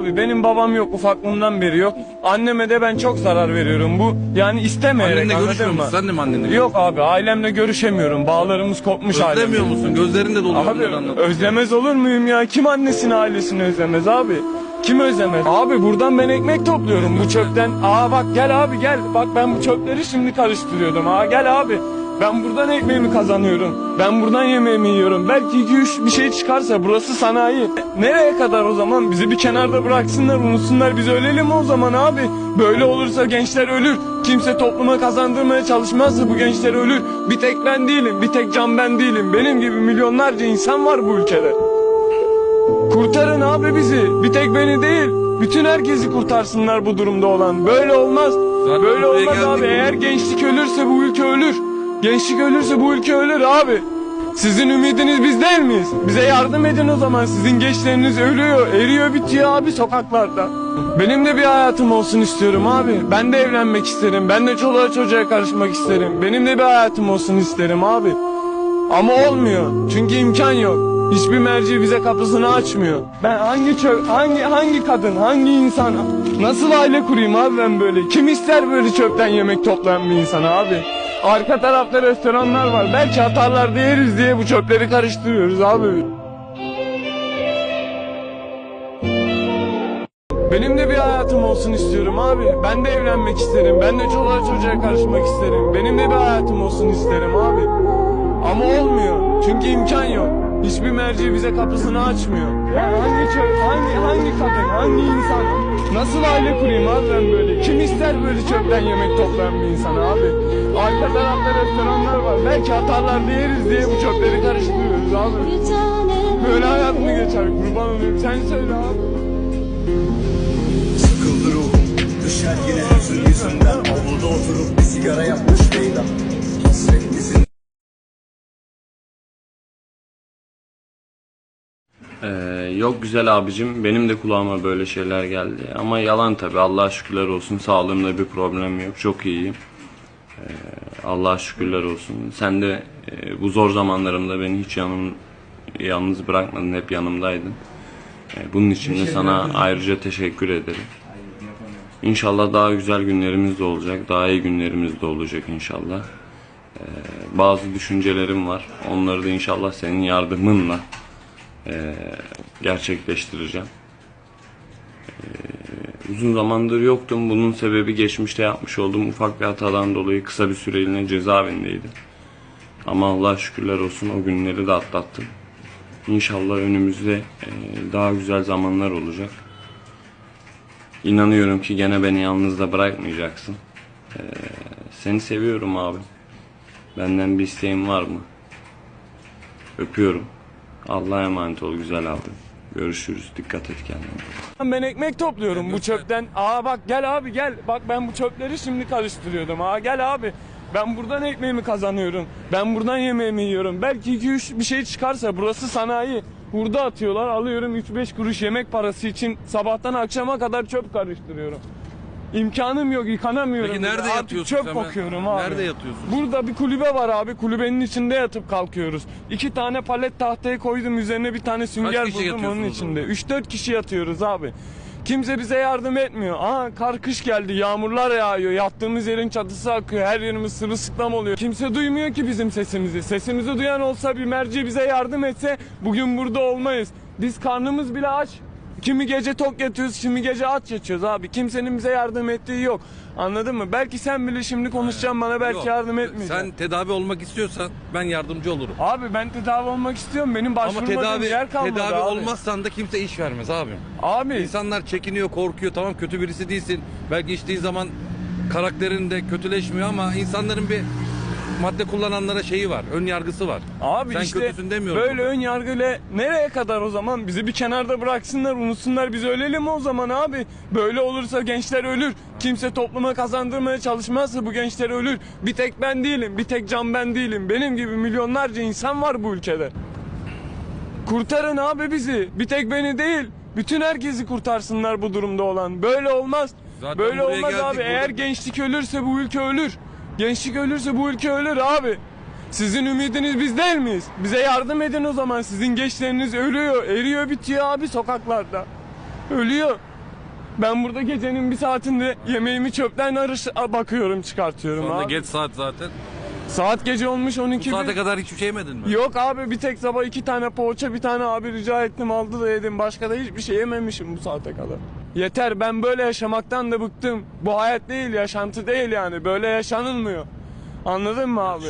abi. Benim babam yok ufaklığımdan beri yok. Anneme de ben çok zarar veriyorum. Bu yani istemeyerek Annenle anladın görüşmüyor mı? musun? Sen de mi annenle Yok abi ailemle görüşemiyorum. Bağlarımız kopmuş Özlemiyor ailemle. musun? Gözlerin de doluyor. Abi özlemez olur muyum ya? Kim annesini ailesini özlemez abi? Kim özlemez? Abi buradan ben ekmek topluyorum bu çöpten. Aa bak gel abi gel. Bak ben bu çöpleri şimdi karıştırıyordum. Aa gel abi. Ben buradan ekmeğimi kazanıyorum. Ben buradan yemeğimi yiyorum. Belki iki üç bir şey çıkarsa burası sanayi. Nereye kadar o zaman? Bizi bir kenarda bıraksınlar, unutsunlar. Biz ölelim o zaman abi. Böyle olursa gençler ölür. Kimse topluma kazandırmaya çalışmazsa bu gençler ölür. Bir tek ben değilim, bir tek can ben değilim. Benim gibi milyonlarca insan var bu ülkede. Kurtarın abi bizi. Bir tek beni değil. Bütün herkesi kurtarsınlar bu durumda olan. Böyle olmaz. Zaten Böyle olmaz abi. Eğer gençlik ölürse bu ülke ölür. Gençlik ölürse bu ülke ölür abi. Sizin ümidiniz biz değil miyiz? Bize yardım edin o zaman. Sizin gençleriniz ölüyor, eriyor, bitiyor abi sokaklarda. Benim de bir hayatım olsun istiyorum abi. Ben de evlenmek isterim. Ben de çoluğa çocuğa karışmak isterim. Benim de bir hayatım olsun isterim abi. Ama olmuyor. Çünkü imkan yok. Hiçbir merci bize kapısını açmıyor. Ben hangi çöp, hangi hangi kadın, hangi insan, nasıl aile kurayım abi ben böyle? Kim ister böyle çöpten yemek toplayan bir insan abi? Arka tarafta restoranlar var. Belki atarlar da yeriz diye bu çöpleri karıştırıyoruz abi. Benim de bir hayatım olsun istiyorum abi. Ben de evlenmek isterim. Ben de çoluğa çocuğa karışmak isterim. Benim de bir hayatım olsun isterim abi. Ama olmuyor. Çünkü imkan yok. Hiçbir merci bize kapısını açmıyor. Hangi çö- hangi hangi kadın, hangi insan nasıl aile kurayım abi ben böyle? Kim ister böyle çöpten yemek toplayan bir insan abi? Arka tarafta restoranlar var. Belki atarlar da yeriz diye bu çöpleri karıştırıyoruz abi. Böyle hayat mı geçer. Kurban olayım. Sen söyle abi. Sıkıldı ruhum. Düşer yine hüzün yüzünden. Avluda oturup bir sigara yapmış Leyla Hasret dizin Ee, yok güzel abicim. Benim de kulağıma böyle şeyler geldi. Ama yalan tabi Allah'a şükürler olsun. Sağlığımda bir problem yok. Çok iyiyim Allah'a şükürler olsun. Sen de e, bu zor zamanlarımda beni hiç yanım yalnız bırakmadın hep yanımdaydın. Ee, bunun için de sana ayrıca teşekkür ederim. İnşallah daha güzel günlerimiz de olacak daha iyi günlerimiz de olacak inşallah. Ee, bazı düşüncelerim var. Onları da inşallah senin yardımınla e, gerçekleştireceğim. E, uzun zamandır yoktum. Bunun sebebi geçmişte yapmış olduğum ufak bir hatadan dolayı kısa bir süreliğine cezaevindeydim. Ama Allah'a şükürler olsun o günleri de atlattım. İnşallah önümüzde e, daha güzel zamanlar olacak. İnanıyorum ki gene beni yalnız da bırakmayacaksın. E, seni seviyorum abi. Benden bir isteğin var mı? Öpüyorum. Allah'a emanet ol güzel abi. Görüşürüz. Dikkat et kendine. Ben ekmek topluyorum bu çöpten. Aa bak gel abi gel. Bak ben bu çöpleri şimdi karıştırıyordum. Aa gel abi. Ben buradan ekmeğimi kazanıyorum. Ben buradan yemeğimi yiyorum. Belki iki üç bir şey çıkarsa burası sanayi. Hurda atıyorlar alıyorum 3-5 kuruş yemek parası için sabahtan akşama kadar çöp karıştırıyorum. İmkanım yok yıkanamıyorum. Peki nerede Artık yatıyorsun Çöp sen? bakıyorum abi. Nerede yatıyorsun? Burada bir kulübe var abi. Kulübenin içinde yatıp kalkıyoruz. İki tane palet tahtayı koydum üzerine bir tane sünger kişi buldum onun yatıyorsunuz içinde. 3-4 kişi yatıyoruz abi. Kimse bize yardım etmiyor. Aa kar kış geldi, yağmurlar yağıyor. Yattığımız yerin çatısı akıyor. Her yerimiz sırılsıklam oluyor. Kimse duymuyor ki bizim sesimizi. Sesimizi duyan olsa bir merci bize yardım etse bugün burada olmayız. Biz karnımız bile aç. Kimi gece tok yatıyoruz, kimi gece aç yatıyoruz abi. Kimsenin bize yardım ettiği yok. Anladın mı? Belki sen bile şimdi konuşacaksın bana belki Yok, yardım etmeyeceksin. Sen tedavi olmak istiyorsan ben yardımcı olurum. Abi ben tedavi olmak istiyorum. Benim Ama başvurmadığım tedavi yer kalmadı tedavi abi. olmazsan da kimse iş vermez abi. Abi İnsanlar çekiniyor, korkuyor. Tamam kötü birisi değilsin. Belki içtiği zaman karakterin de kötüleşmiyor ama insanların bir madde kullananlara şeyi var. Ön yargısı var. Abi Sen işte kötüsün demiyorum. böyle ön yargıyla nereye kadar o zaman? Bizi bir kenarda bıraksınlar, unutsunlar. Biz ölelim o zaman abi. Böyle olursa gençler ölür. Kimse topluma kazandırmaya çalışmazsa bu gençler ölür. Bir tek ben değilim, bir tek can ben değilim. Benim gibi milyonlarca insan var bu ülkede. Kurtarın abi bizi. Bir tek beni değil. Bütün herkesi kurtarsınlar bu durumda olan. Böyle olmaz. Zaten Böyle olmaz geldik, abi. burada- Eğer gençlik ölürse bu ülke ölür. Gençlik ölürse bu ülke ölür abi. Sizin ümidiniz biz değil miyiz? Bize yardım edin o zaman. Sizin gençleriniz ölüyor, eriyor, bitiyor abi sokaklarda. Ölüyor. Ben burada gecenin bir saatinde yemeğimi çöpten arış bakıyorum çıkartıyorum anda abi. geç saat zaten. Saat gece olmuş 12 Bu saate kadar hiçbir şey yemedin mi? Yok abi bir tek sabah iki tane poğaça bir tane abi rica ettim aldı da yedim. Başka da hiçbir şey yememişim bu saate kadar. Yeter ben böyle yaşamaktan da bıktım. Bu hayat değil yaşantı değil yani böyle yaşanılmıyor. Anladın mı abi?